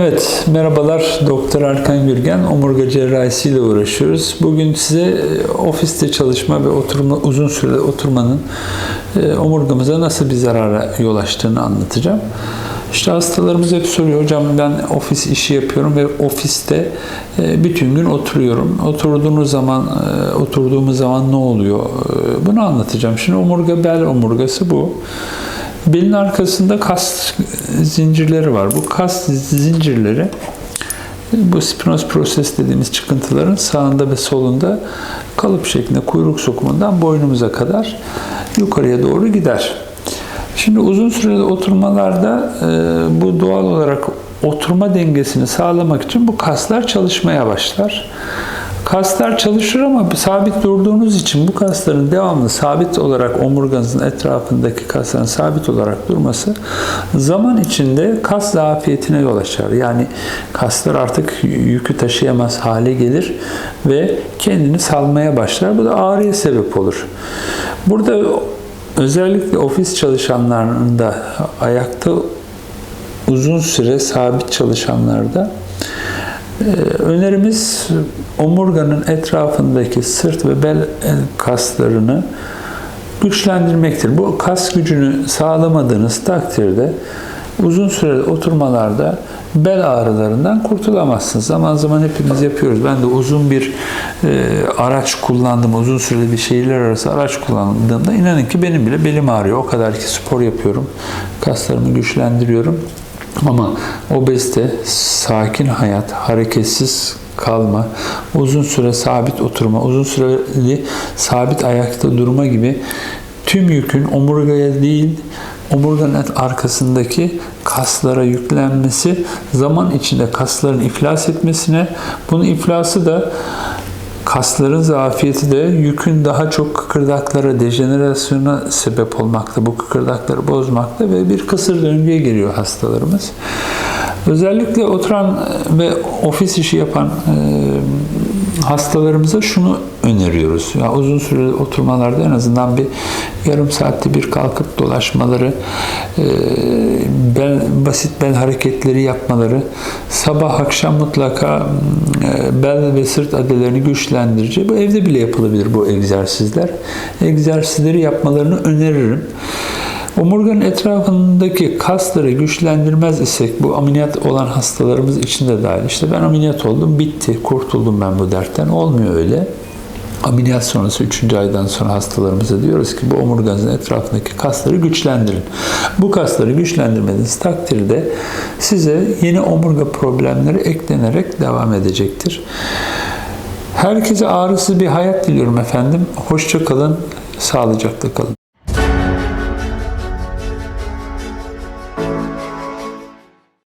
Evet, merhabalar. Doktor Erkan Gürgen, omurga cerrahisi ile uğraşıyoruz. Bugün size e, ofiste çalışma ve oturma, uzun sürede oturmanın e, omurgamıza nasıl bir zarara yol açtığını anlatacağım. İşte hastalarımız hep soruyor, hocam ben ofis işi yapıyorum ve ofiste e, bütün gün oturuyorum. Oturduğunuz zaman, oturduğumuz zaman ne oluyor? Bunu anlatacağım. Şimdi omurga bel omurgası bu. Belin arkasında kas zincirleri var. Bu kas zincirleri bu spinoz proses dediğimiz çıkıntıların sağında ve solunda kalıp şeklinde kuyruk sokumundan boynumuza kadar yukarıya doğru gider. Şimdi uzun süreli oturmalarda e, bu doğal olarak oturma dengesini sağlamak için bu kaslar çalışmaya başlar. Kaslar çalışır ama sabit durduğunuz için bu kasların devamlı sabit olarak omurganızın etrafındaki kasların sabit olarak durması zaman içinde kas zafiyetine yol açar. Yani kaslar artık yükü taşıyamaz hale gelir ve kendini salmaya başlar. Bu da ağrıya sebep olur. Burada özellikle ofis çalışanlarında ayakta uzun süre sabit çalışanlarda Önerimiz omurganın etrafındaki sırt ve bel kaslarını güçlendirmektir. Bu kas gücünü sağlamadığınız takdirde uzun süreli oturmalarda bel ağrılarından kurtulamazsınız. Zaman zaman hepimiz yapıyoruz. Ben de uzun bir e, araç kullandım, uzun süreli bir şehirler arası araç kullandığımda inanın ki benim bile belim ağrıyor. O kadar ki spor yapıyorum, kaslarımı güçlendiriyorum. Ama obezite, sakin hayat, hareketsiz kalma, uzun süre sabit oturma, uzun süreli sabit ayakta durma gibi tüm yükün omurgaya değil, omurganın arkasındaki kaslara yüklenmesi zaman içinde kasların iflas etmesine, bunun iflası da kasların zafiyeti de yükün daha çok kıkırdaklara, dejenerasyona sebep olmakta, bu kıkırdakları bozmakta ve bir kısır döngüye giriyor hastalarımız. Özellikle oturan ve ofis işi yapan hastalarımıza şunu öneriyoruz. Ya uzun süreli oturmalarda en azından bir yarım saatte bir kalkıp dolaşmaları, e, basit bel hareketleri yapmaları, sabah akşam mutlaka e, bel ve sırt adelerini güçlendirici. Bu evde bile yapılabilir bu egzersizler. Egzersizleri yapmalarını öneririm. Omurganın etrafındaki kasları güçlendirmez isek bu ameliyat olan hastalarımız için de dahil. İşte ben ameliyat oldum, bitti, kurtuldum ben bu dertten. Olmuyor öyle. Ameliyat sonrası 3. aydan sonra hastalarımıza diyoruz ki bu omurganızın etrafındaki kasları güçlendirin. Bu kasları güçlendirmediğiniz takdirde size yeni omurga problemleri eklenerek devam edecektir. Herkese ağrısız bir hayat diliyorum efendim. Hoşça kalın, sağlıcakla kalın.